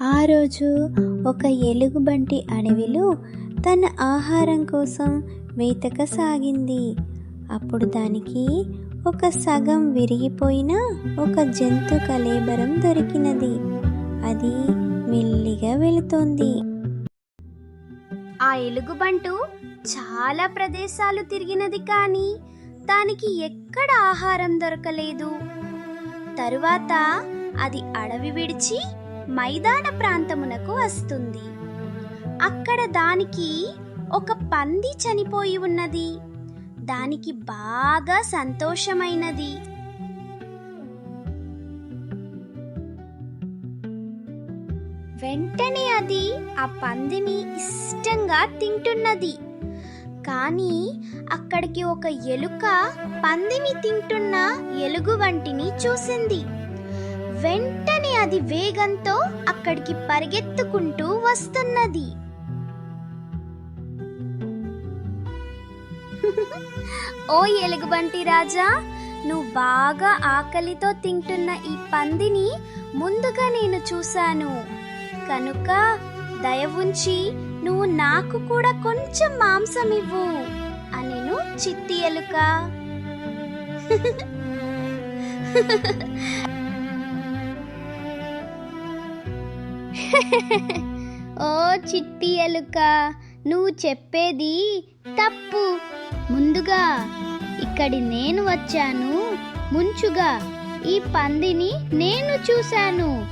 ఆ రోజు ఒక ఎలుగుబంటి అడవిలో తన ఆహారం కోసం వేతకసాగింది అప్పుడు దానికి ఒక సగం విరిగిపోయిన ఒక జంతు కలేబరం దొరికినది. అది మెల్లిగా వెళుతోంది. ఆ ఎలుగుబంటు చాలా ప్రదేశాలు తిరిగినది కానీ దానికి ఎక్కడ ఆహారం దొరకలేదు. తరువాత అది అడవి విడిచి మైదాన ప్రాంతమునకు వస్తుంది. అక్కడ దానికి ఒక పంది చనిపోయి ఉన్నది. దానికి బాగా సంతోషమైనది. వెంటనే అది ఆ పందిని ఇష్టంగా తింటున్నది. కానీ అక్కడికి ఒక ఎలుక పందిని తింటున్న ఎలుగు వంటిని చూసింది. వెంటనే అది వేగంతో అక్కడికి పరిగెత్తుకుంటూ వస్తున్నది. ఓ ఎలుగుబంటి రాజా నువ్వు బాగా ఆకలితో తింటున్న ఈ పందిని ముందుగా నేను చూశాను. కనుక దయ ఉంచి నువ్వు నాకు కూడా కొంచెం మాంసం ఇవ్వు అనెను చిట్టి ఎలుక. ఓ చిట్టి ఎలుక నువ్వు చెప్పేది తప్పు. ముందుగా ఇక్కడి నేను వచ్చాను. ముంచుగా ఈ పందిని నేను చూశాను.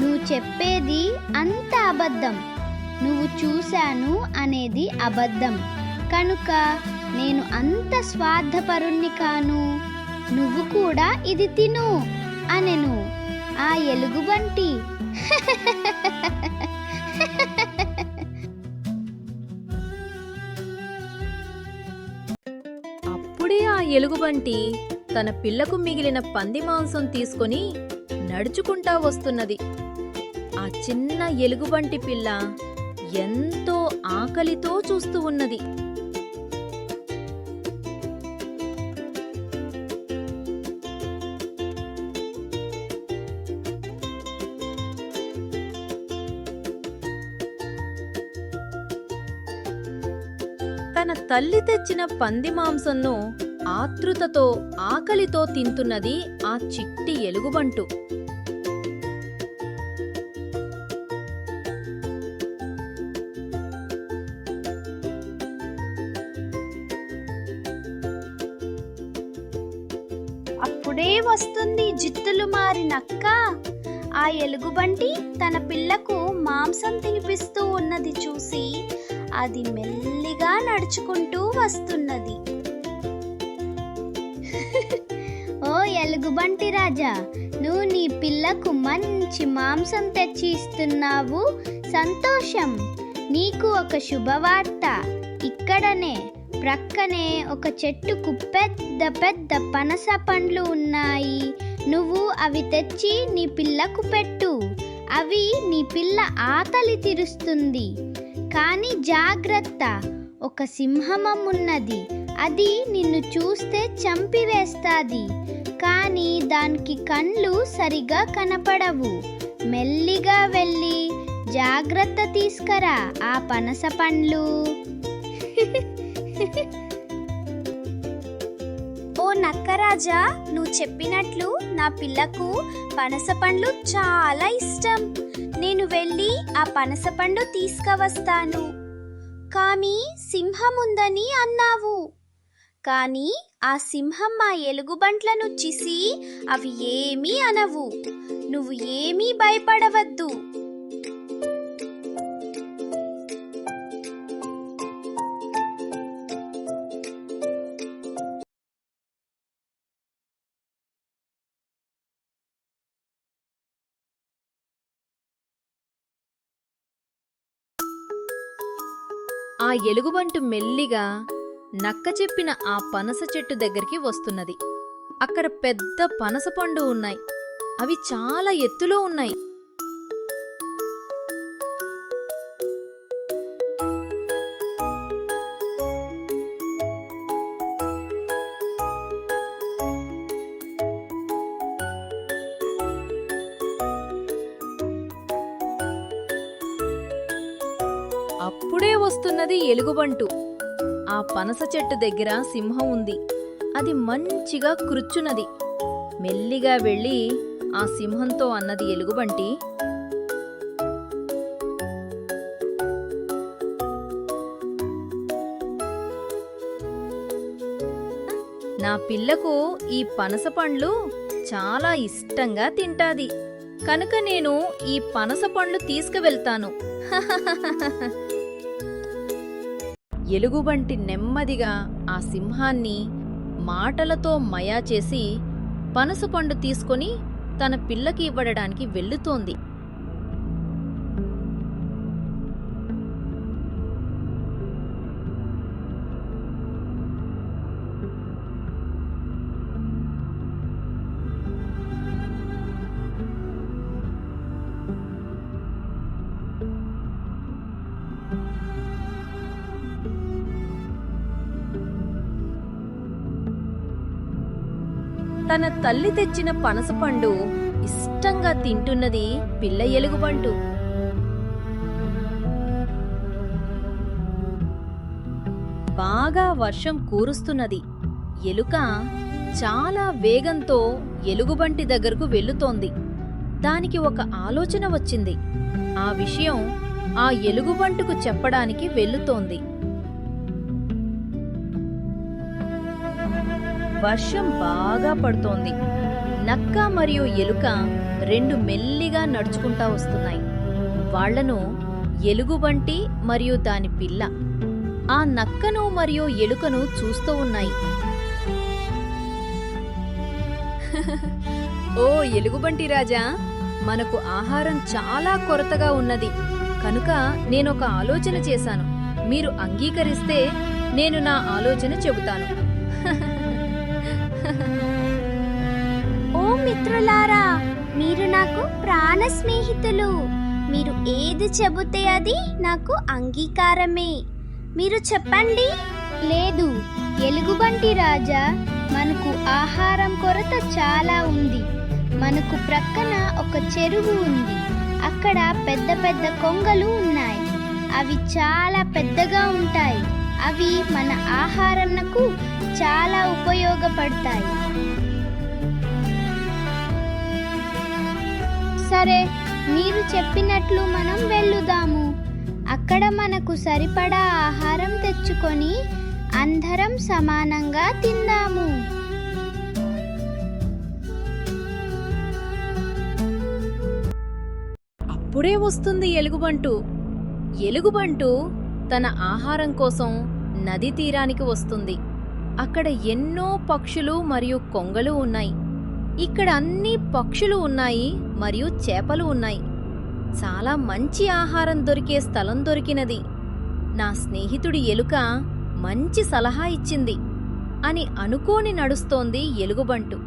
నువ్వు చెప్పేది అంత అబద్ధం. నువ్వు చూశాను అనేది అబద్ధం. కనుక నేను అంత స్వార్థపరుణ్ణి కాను. నువ్వు కూడా ఇది తిను అనెను. ఆ ఎలుగుబంటి అప్పుడే ఆ ఎలుగుబంటి తన పిల్లకు మిగిలిన పంది మాంసం తీసుకొని నడుచుకుంటా వస్తున్నది. ఆ చిన్న ఎలుగుబంటి పిల్ల ఎంతో ఆకలితో చూస్తూ ఉన్నది. తన తల్లి తెచ్చిన పంది మాంసంను ఆతృతతో ఆకలితో తింటున్నది ఆ చిట్టి ఎలుగుబంటు. అప్పుడే వస్తుంది జిత్తులు మారినక్క. ఆ ఎలుగుబంటి తన పిల్లకు మాంసం తినిపిస్తూ ఉన్నది చూసి అది మెల్లిగా నడుచుకుంటూ వస్తున్నది. ఓ ఎలుగుబంటి రాజా నువ్వు నీ పిల్లకు మంచి మాంసం తెచ్చి ఇస్తున్నావు. సంతోషం. నీకు ఒక శుభవార్త. ఇక్కడనే ప్రక్కనే ఒక చెట్టుకు పెద్ద పెద్ద పనస పండ్లు ఉన్నాయి. నువ్వు అవి తెచ్చి నీ పిల్లకు పెట్టు. అవి నీ పిల్ల ఆకలి తీరుస్తుంది. కానీ జాగ్రత్త. ఒక సింహమం ఉన్నది అది నిన్ను చూస్తే చంపివేస్తాది. కానీ దానికి కండ్లు సరిగా కనపడవు. మెల్లిగా వెళ్ళి జాగ్రత్త తీసుకురా ఆ పనస పండ్లు. ఓ నక్కరాజా నువ్వు చెప్పినట్లు నా పిల్లకు పనస పండ్లు చాలా ఇష్టం. నేను వెళ్ళి ఆ పనసపండు తీసుకువస్తాను. కానీ సింహం ఉందని అన్నావు. కానీ ఆ సింహం మా ఎలుగుబంట్లను చిసి అవి ఏమీ అనవు. నువ్వు ఏమీ భయపడవద్దు. ఆ ఎలుగుబంటు మెల్లిగా నక్క చెప్పిన ఆ పనస చెట్టు దగ్గరికి వస్తున్నది. అక్కడ పెద్ద పనస పండు ఉన్నాయి. అవి చాలా ఎత్తులో ఉన్నాయి. అప్పుడే వస్తున్నది ఎలుగుబంటు. ఆ పనస చెట్టు దగ్గర సింహం ఉంది. అది మంచిగా కృచ్చునది మెల్లిగా వెళ్ళి ఆ సింహంతో అన్నది ఎలుగుబంటి. నా పిల్లకు ఈ పనస పండ్లు చాలా ఇష్టంగా తింటాది. కనుక నేను ఈ పనస పండ్లు తీసుకువెళ్తాను. ఎలుగుబంటి నెమ్మదిగా ఆ సింహాన్ని మాటలతో మయా చేసి పనసపండు తీసుకొని తన పిల్లకి ఇవ్వడానికి వెళ్ళుతోంది. తన తల్లి తెచ్చిన పనసపండు ఇష్టంగా తింటున్నది పిల్ల ఎలుగుబంటు. బాగా వర్షం కూరుస్తున్నది. ఎలుక చాలా వేగంతో ఎలుగుబంటి దగ్గరకు వెళ్ళుతోంది. దానికి ఒక ఆలోచన వచ్చింది. ఆ విషయం ఆ ఎలుగుబంటుకు చెప్పడానికి వెళ్ళుతోంది. వర్షం బాగా పడుతోంది. నక్క మరియు ఎలుక రెండు మెల్లిగా నడుచుకుంటా వస్తున్నాయి. వాళ్ళను ఎలుగుబంటి మరియు దాని పిల్ల. ఆ నక్కను మరియు ఎలుకను చూస్తూ ఉన్నాయి. ఓ ఎలుగుబంటి రాజా మనకు ఆహారం చాలా కొరతగా ఉన్నది. కనుక నేనొక ఆలోచన చేశాను. మీరు అంగీకరిస్తే నేను నా ఆలోచన చెబుతాను. మిత్రులారా మీరు నాకు ప్రాణ స్నేహితులు మీరు ఏది చెబితే అది నాకు అంగీకారమే. మీరు చెప్పండి? లేదు. ఎలుగుబంటి రాజా మనకు ఆహారం కొరత చాలా ఉంది. మనకు ప్రక్కన ఒక చెరువు ఉంది. అక్కడ పెద్ద పెద్ద కొంగలు ఉన్నాయి. అవి చాలా పెద్దగా ఉంటాయి. అవి మన ఆహారంకు చాలా ఉపయోగపడతాయి. సరే మీరు చెప్పినట్లు మనం వెళ్ళుదాము. అక్కడ మనకు సరిపడా ఆహారం తెచ్చుకొని అందరం సమానంగా తిందాము. అప్పుడే వస్తుంది ఎలుగుబంటు. ఎలుగుబంటు తన ఆహారం కోసం నది తీరానికి వస్తుంది. అక్కడ ఎన్నో పక్షులు మరియు కొంగలు ఉన్నాయి. ఇక్కడ అన్ని పక్షులు ఉన్నాయి మరియు చేపలు ఉన్నాయి. చాలా మంచి ఆహారం దొరికే స్థలం దొరికినది. నా స్నేహితుడి ఎలుక మంచి సలహా ఇచ్చింది అని అనుకోని నడుస్తోంది ఎలుగుబంటు.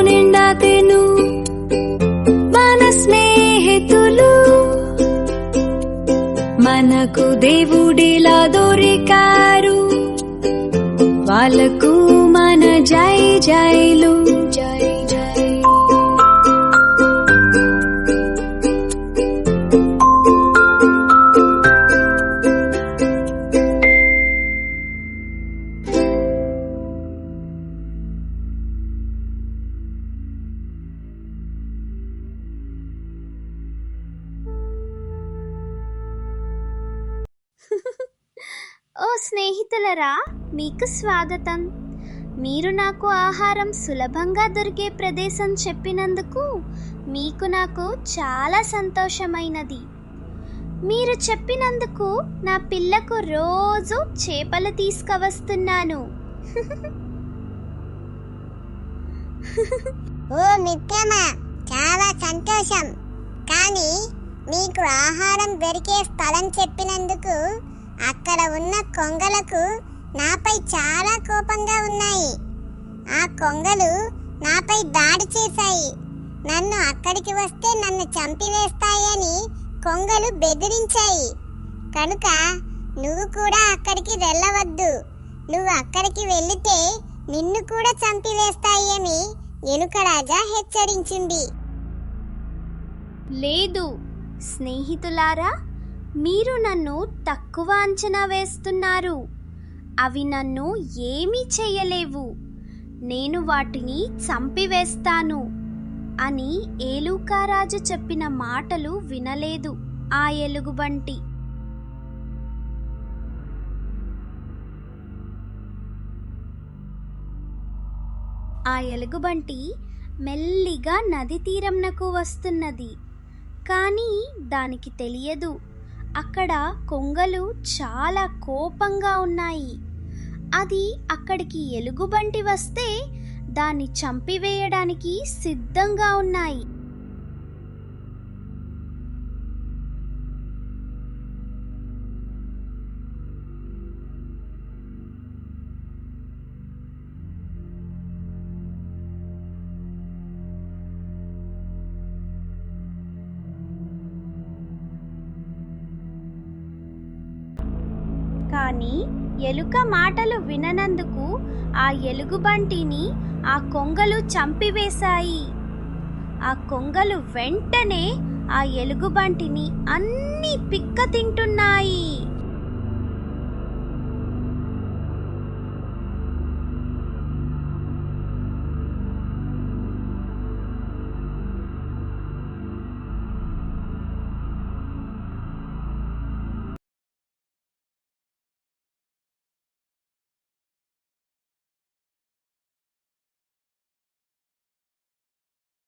నిండా తిను. మన స్నేహితులు. మనకు దేవుడిలా దొరికారు. వాళ్ళకు మన జై జైలు. స్నేహితులరా మీకు స్వాగతం. మీరు నాకు ఆహారం సులభంగా దొరికే ప్రదేశం చెప్పినందుకు మీకు నాకు చాలా సంతోషమైనది. మీరు చెప్పినందుకు నా పిల్లకు రోజు చేపలు తీసుకువస్తున్నాను. ఓ మిత్రమా చాలా సంతోషం. కానీ మీకు ఆహారం దొరికే స్థలం చెప్పినందుకు అక్కడ ఉన్న కొంగలకు నాపై చాలా కోపంగా ఉన్నాయి. ఆ కొంగలు నాపై దాడి చేశాయి. నన్ను అక్కడికి వస్తే నన్ను చంపివేస్తాయని కొంగలు బెదిరించాయి. కనుక నువ్వు కూడా అక్కడికి వెళ్ళవద్దు. నువ్వు అక్కడికి వెళితే నిన్ను కూడా చంపివేస్తాయి అని ఎలుకరాజా హెచ్చరించింది. లేదు స్నేహితులారా మీరు నన్ను తక్కువ అంచనా వేస్తున్నారు. అవి నన్ను ఏమీ చేయలేవు. నేను వాటిని చంపివేస్తాను అని ఏలూకారాజు చెప్పిన మాటలు వినలేదు ఆ ఎలుగుబంటి ఆ ఎలుగుబంటి మెల్లిగా నది తీరంనకు వస్తున్నది. కానీ దానికి తెలియదు అక్కడ కొంగలు చాలా కోపంగా ఉన్నాయి. అది అక్కడికి ఎలుగుబంటి వస్తే దాన్ని చంపివేయడానికి సిద్ధంగా ఉన్నాయి. కానీ ఎలుక మాటలు విననందుకు ఆ ఎలుగుబంటిని ఆ కొంగలు చంపివేశాయి. ఆ కొంగలు వెంటనే ఆ ఎలుగుబంటిని అన్ని పిక్క తింటున్నాయి